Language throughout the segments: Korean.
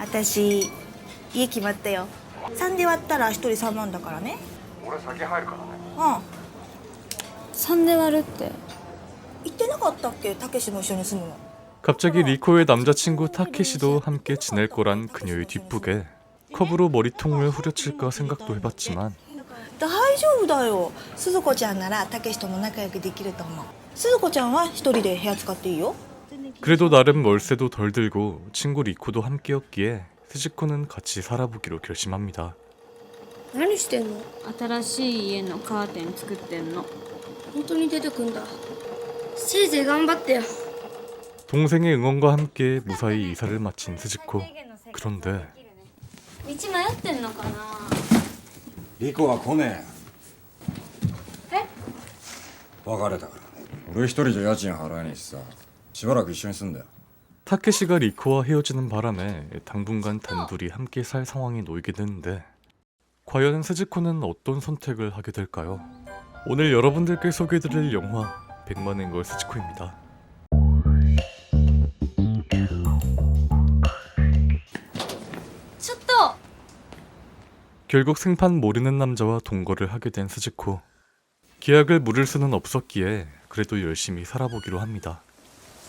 私家決まったよ3で割ったら1人3万だからね俺先入るからねうん3で割るって言ってなかったっけたけしも一緒に住むの 갑자기 리코의 남자친구 타케시도 함께 지낼 거란 그녀의 뒷북에 컵으로 머리통을 후려칠까 생각도 해봤지만 大丈夫だよ鈴子ちゃんならたけしとも仲良くできると思う鈴子ちゃんは一人で部屋使っていいよ 그래도 나름 월세도 덜 들고 친구 리코도 함께였기에 스즈코는 같이 살아보기로 결심합니다. 何してんの新しい家のカーテン作ってんの本当に出てくんだせいぜい頑張ってよ 동생의 응원과 함께 무사히 이사를 마친 스즈코. 그런데 道迷ってんのかなリコは来ねええ別れたから俺一人じゃ家賃払えねえしさ しばらく一緒に住んだよ 타케시가 리코와 헤어지는 바람에 당분간 단둘이 함께 살 상황에 놓이게 되는데 과연 스즈코는 어떤 선택을 하게 될까요? 오늘 여러분들께 소개해드릴 영화 100만엔 걸 스즈코입니다. 쳤다 결국 생판 모르는 남자와 동거를 하게 된 스즈코. 계약을 물을 수는 없었기에 그래도 열심히 살아보기로 합니다.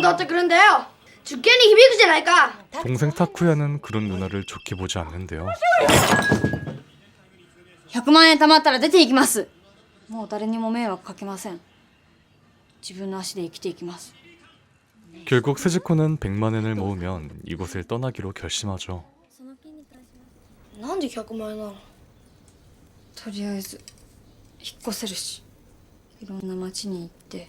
なんで戻ってくるんだよ受験に響くじゃないか 동생 타쿠야는 그런 누나를 좋게 보지 않는데요. 100万円貯まったら出ていきますもう誰にも迷惑かけません自分の足で生きていきます 결국 스즈코는 100만 엔을 모으면 이곳을 떠나기로 결심하죠. なんで100万円なのとりあえず引っ越せるしいろんな町に行って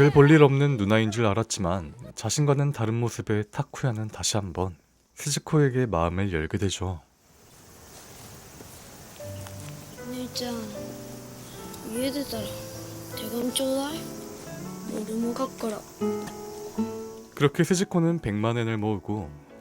별 볼일 없는 누나인 줄 알았지만 자신과는 다른 모습의 타쿠야는 다시 한번 스즈코에게 마음을 열게 되죠. 姉ちゃん家出たら手紙ちょうだい俺も書くから 그렇게 스즈코는 100만 엔을 모으고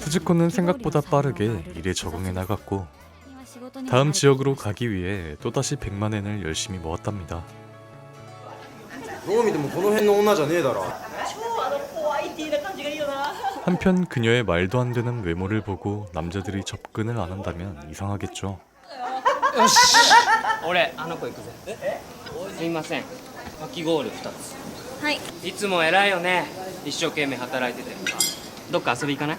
스즈코는 생각보다 빠르게 일에 적응해 나갔고 다음 지역으로 가기 위해 또다시 100만 엔을 열심히 모았답니다. どう見てもこの辺の女じゃねえだろ 한편 그녀의 말도 안 되는 외모를 보고 남자들이 접근을 안 한다면 이상하겠죠. 俺あの子行くぜすいませんかき氷2つはいいつも偉いよね一生懸命働いててどっか遊び行かない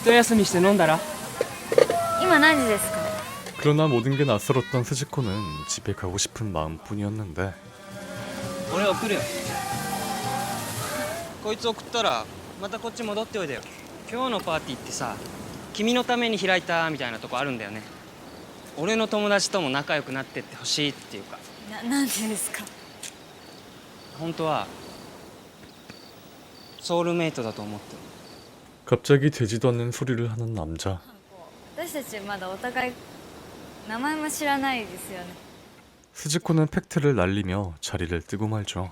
一休みして飲んだら今何時ですか 그러나 모든 게 낯설었던 스즈코는 집에 가고 싶은 마음뿐이었는데 俺送るよこいつ送ったらまたこっち戻っておいでよ今日のパーティーってさ君のために開いたみたいなとこあるんだよね俺の友達とも仲良くなってってほしいっていうかななんでですか本当はソウルメイトだと思ってる 갑자기 되지도 않는 소리를 하는 남자. 私たちまだお互い名前も知らないですよね 스즈코는 팩트를 날리며 자리를 뜨고 말죠.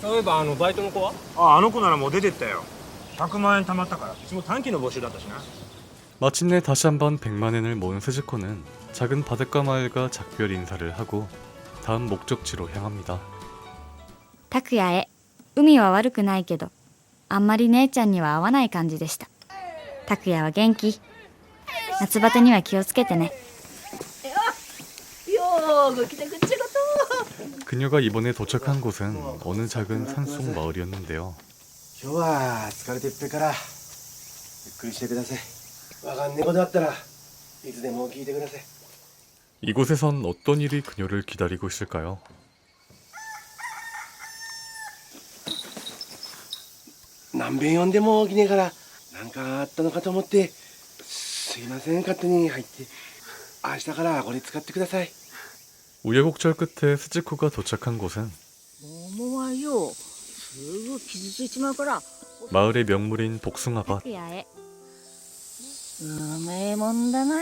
そういえばあのバイトの子はああの子ならもう出てったよ100万円貯まったからうちも短期の募集だったしな 마침내 다시 한번 100만 엔을 모은 스즈코는 작은 바닷가 마을과 작별 인사를 하고 다음 목적지로 향합니다. 拓也へ海は悪くないけど あんまり姉ちゃんには合わない感じでした拓也は元気夏バテには気をつけてね 그녀가 이번에 도착한 곳은 어느 작은 산속 마을이었는데요. 今日は疲れてっぺからゆっくりしてくださいわかんねえことあったらいつでも聞いてください 이곳에선 어떤 일이 그녀를 기다리고 있을까요? 何遍呼んでも起きねえから何かあったのかと思ってすいません勝手に入って明日からこれ使ってください 우여곡절 끝에 스즈코가 도착한 곳은 桃はよすぐ傷ついちまうから 마을의 명물인 복숭아밭. 拓也へうめえもんだな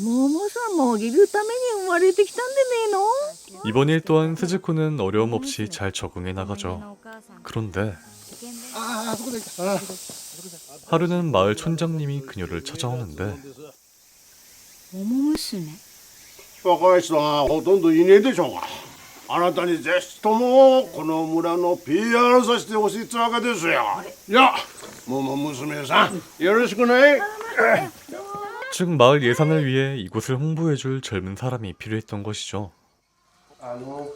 桃さんもぎるために生まれてきたんでねえの 이번 일 또한 스즈코는 어려움 없이 잘 적응해 나가죠. 그런데 ああそこでああ 하루는 마을 촌장님이 그녀를 찾아오는데 桃娘若い人がほとんどいねえでしょうがあなたにぜひともこの村の PR させてほしいってわけですよいや桃娘さんよろしくね 즉 마을 예산을 위해 이곳을 홍보해줄 젊은 사람이 필요했던 것이죠. あの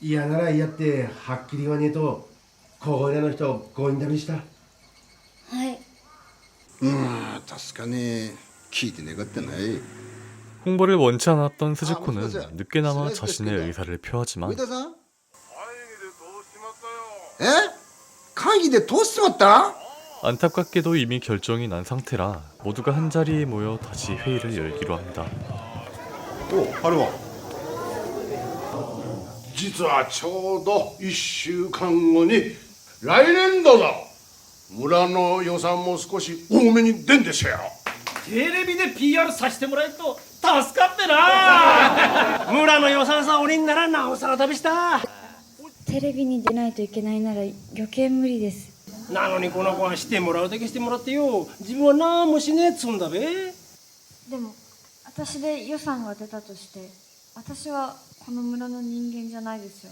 嫌なら嫌ってはっきり言わねえと 高齢の人強引だめしたはいうん確かに聞いてねかったない 홍보를 원치 않았던 스즈코는 늦게나마 자신의 의사를 표하지만 さんえ会議で通しちまった 안타깝게도 이미 결정이 난 상태라 모두가 한자리에 모여 다시 회의를 열기로 합니다. おあれは実はちょうど1週間後に 来年度の村の予算も少し多めに出んですよ。テレビで PR させてもらえると助かってな。村の予算さ鬼にならなおさら旅した。テレビに出ないといけないなら余計無理です。なのにこの子はしてもらうだけしてもらってよ。自分は何もしねえっつうんだべ。でも私で予算が出たとして私はこの村の人間じゃないですよ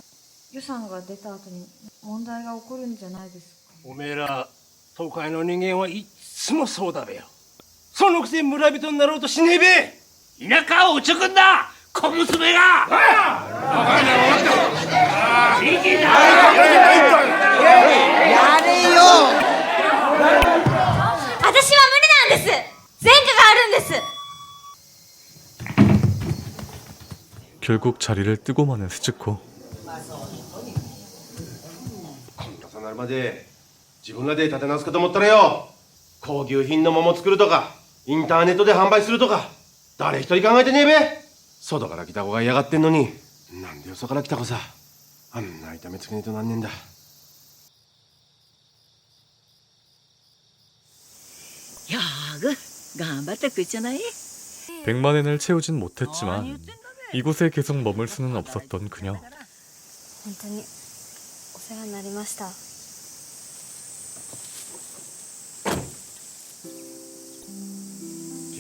予算が出た後に問題が起こるんじゃないですかおめえら都会の人間はいっつもそうだべよそのくせ村人になろうとしねえべ田舎をおちょくんだ小娘がやれよ私は無理なんです前科があるんです 결국 자리를 뜨고 마는 스즈코. まで自分らで立て直すかと思ったらよ高級品の桃作るとかインターネットで販売するとか誰一人考えてねえべ外から来た子が嫌がってんのになんでよそから来た子さあんな痛めつけねえとなんねえんだ 야그頑張ってくっちゃない 100만엔을 채우진 못했지만 이곳에 계속 머물 수는 없었던 그녀. 本当にお世話になりました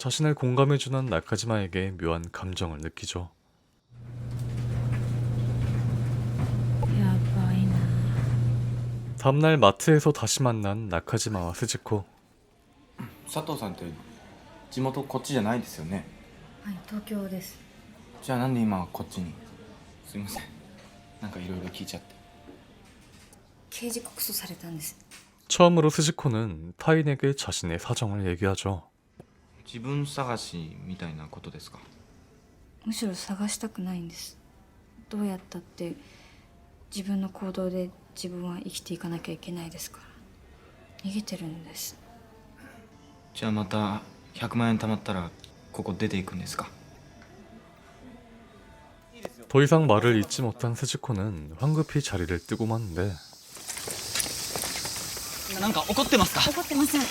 자신을 공감해주는 나카지마에게 묘한 감정을 느끼죠. やばいな 다음날 마트에서 다시 만난 나카지마와 스즈코. 佐藤さんって地元こっちじゃないですよねはい東京ですじゃあなんで今こっちにすいませんなんかいろいろ聞いちゃって刑事告訴されたんです 처음으로 스즈코는 타인에게 자신의 사정을 얘기하죠. 自分探しみたいなことですかむしろ探したくないんですどうやったって自分の行動で自分は生きていかなきゃいけないですから逃げてるんです じゃあまた100万円貯まったらここ出ていくんですか 더 이상 말을 잇지 못한 스즈코는 황급히 자리를 뜨고 마는데 なんか怒ってますか？怒ってません。じ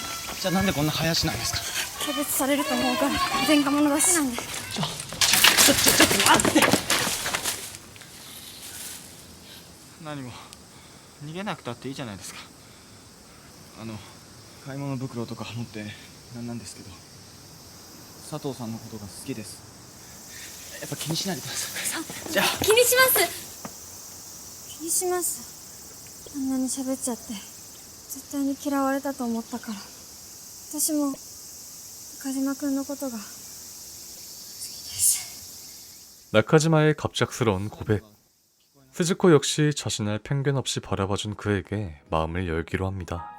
ゃあなんでこんな林なんですか？差別されると思うから前科者だしなんで。ちょちょちょっと待って何も逃げなくたっていいじゃないですかあの買い物袋とか持ってなんなんですけど佐藤さんのことが好きですやっぱ気にしないでくださいじゃあ気にします気にしますあんなに喋っちゃって絶対に嫌われたと思ったから私も中島君のことが 나카지마의 갑작스러운 고백. 스즈코 역시 자신을 편견 없이 바라봐준 그에게 마음을 열기로 합니다.「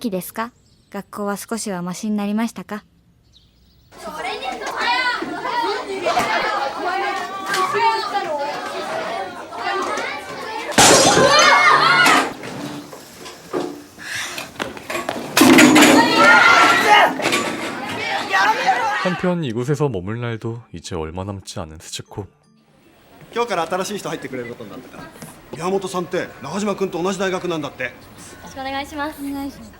気ですか学校は少しはマシになりましたか?」「 한편 이곳에서 머물 날도 이제 얼마 남지 않은 스즈코. 今日から新しい人入ってくれることになったから宮本さんって中島君と同じ大学なんだってよろしくお願いしますお願いします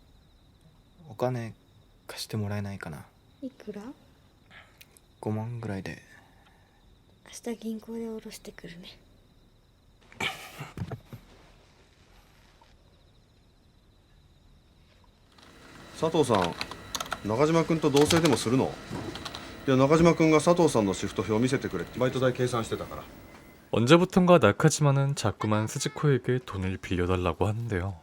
お金貸してもらえないかないくら5万ぐらいで明日銀行で下ろしてくるね佐藤さん中島君と同棲でもするのいや中島君が佐藤さんのシフト表を見せてくれってバイト代計算してたから 언제부턴가 나카지마는 자꾸만 스즈코에게 돈을 빌려달라고 하는데요.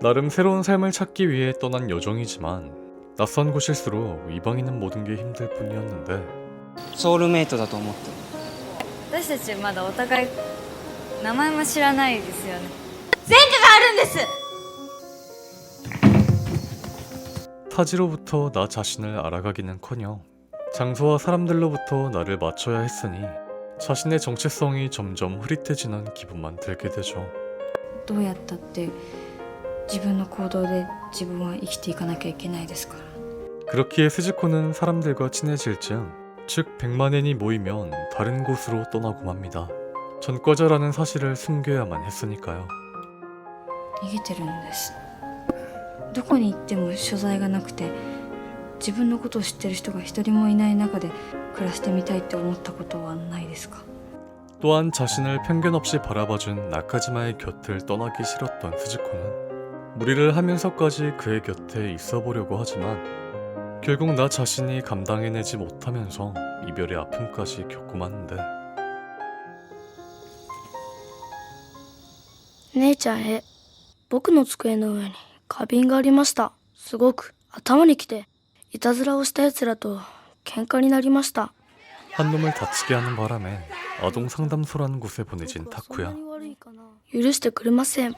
나름 새로운 삶을 찾기 위해 떠난 여정이지만 낯선 곳일수록 이방인은 모든 게 힘들 뿐이었는데 ソウルメイトだと思って私たちまだお互い名前も知らないですよね前科があるんです 타지로부터 나 자신을 알아가기는커녕 장소와 사람들로부터 나를 맞춰야 했으니 자신의 정체성이 점점 흐릿해지는 기분만 들게 되죠. どうやったって 自分の行動で自分は生きていかなきゃいけないですから 그렇기에 스즈코는 사람들과 친해질 즈음 즉 100만엔이 모이면 다른 곳으로 떠나고 맙니다. 전과자라는 사실을 숨겨야만 했으니까요. 逃げてるんですどこに行っても所在がなくて自分のことを知ってる人が一人もいない中で暮らしてみたいって思ったことはないですか 또한 자신을 편견 없이 바라봐준 나카지마의 곁을 떠나기 싫었던 스즈코는 무리를 하면서까지 그의 곁에 있어 보려고 하지만 결국 나 자신이 감당해내지 못하면서 이별의 아픔까지 겪고 마는데 姉ちゃんへ僕の机の上に花瓶がありましたすごく頭にきていたずらをした奴らと喧嘩になりました 한 놈을 다치게 하는 바람에 아동 상담소라는 곳에 보내진 そんな 타쿠야 に悪いかな許してくれませんお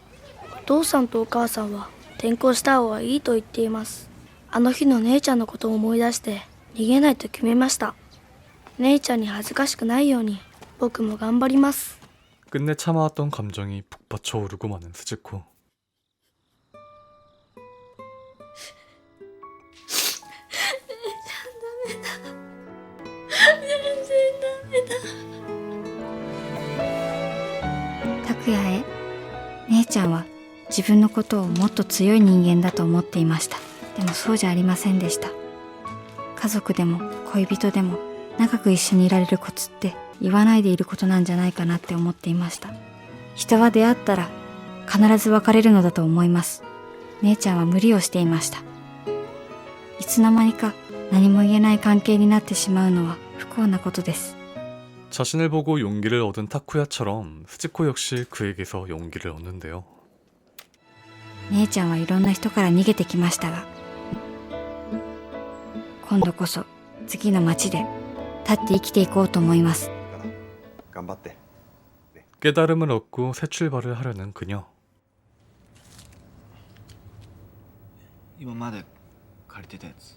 父さんとお母さんは転校した方がいいと言っていますあの日の姉ちゃんのことを思い出して逃げないと決めました姉ちゃんに恥ずかしくないように僕も頑張ります 끝내 참아왔던 감정이 북받쳐 오르고 마는 스즈코 ダメだ 拓也へ姉ちゃんは 自分のことをもっと強い人間だと思っていましたでもそうじゃありませんでした家族でも恋人でも長く一緒にいられるコツって言わないでいることなんじゃないかなって思っていました人は出会ったら必ず別れるのだと思います姉ちゃんは無理をしていましたいつの間にか何も言えない関係になってしまうのは不幸なことです 자신을 보고 용기를 얻은 타쿠야처럼 스지코 역시 그에게서 용기를 얻는데요. 姉ちゃんはいろんな人から逃げてきましたが今度こそ次の街で立って生きていこうと思います頑張って 깨달음을 얻고 새 출발을 하려는 그녀. 今まで借りてたやつ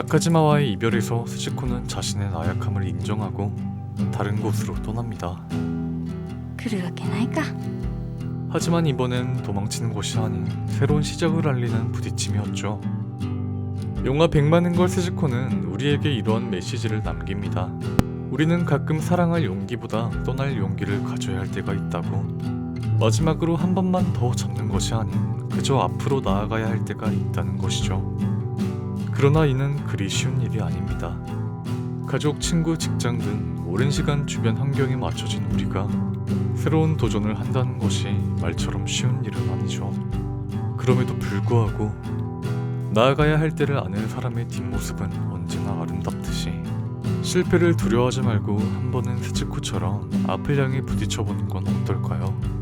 나카지마와의 이별에서 스시코는 자신의 나약함을 인정하고 다른 곳으로 떠납니다. 그러게나이까. 하지만 이번엔 도망치는 곳이 아닌 새로운 시작을 알리는 부딪힘이었죠. 영화 100만은 걸 스즈코는 우리에게 이러한 메시지를 남깁니다. 우리는 가끔 사랑할 용기보다 떠날 용기를 가져야 할 때가 있다고. 마지막으로 한 번만 더 잡는 것이 아닌 그저 앞으로 나아가야 할 때가 있다는 것이죠. 그러나 이는 그리 쉬운 일이 아닙니다. 가족, 친구, 직장 등 오랜 시간 주변 환경에 맞춰진 우리가 새로운 도전을 한다는 것이 말처럼 쉬운 일은 아니죠. 그럼에도 불구하고 나아가야 할 때를 아는 사람의 뒷모습은 언제나 아름답듯이 실패를 두려워하지 말고 한 번은 스치코처럼 앞을 향해 부딪혀보는 건 어떨까요?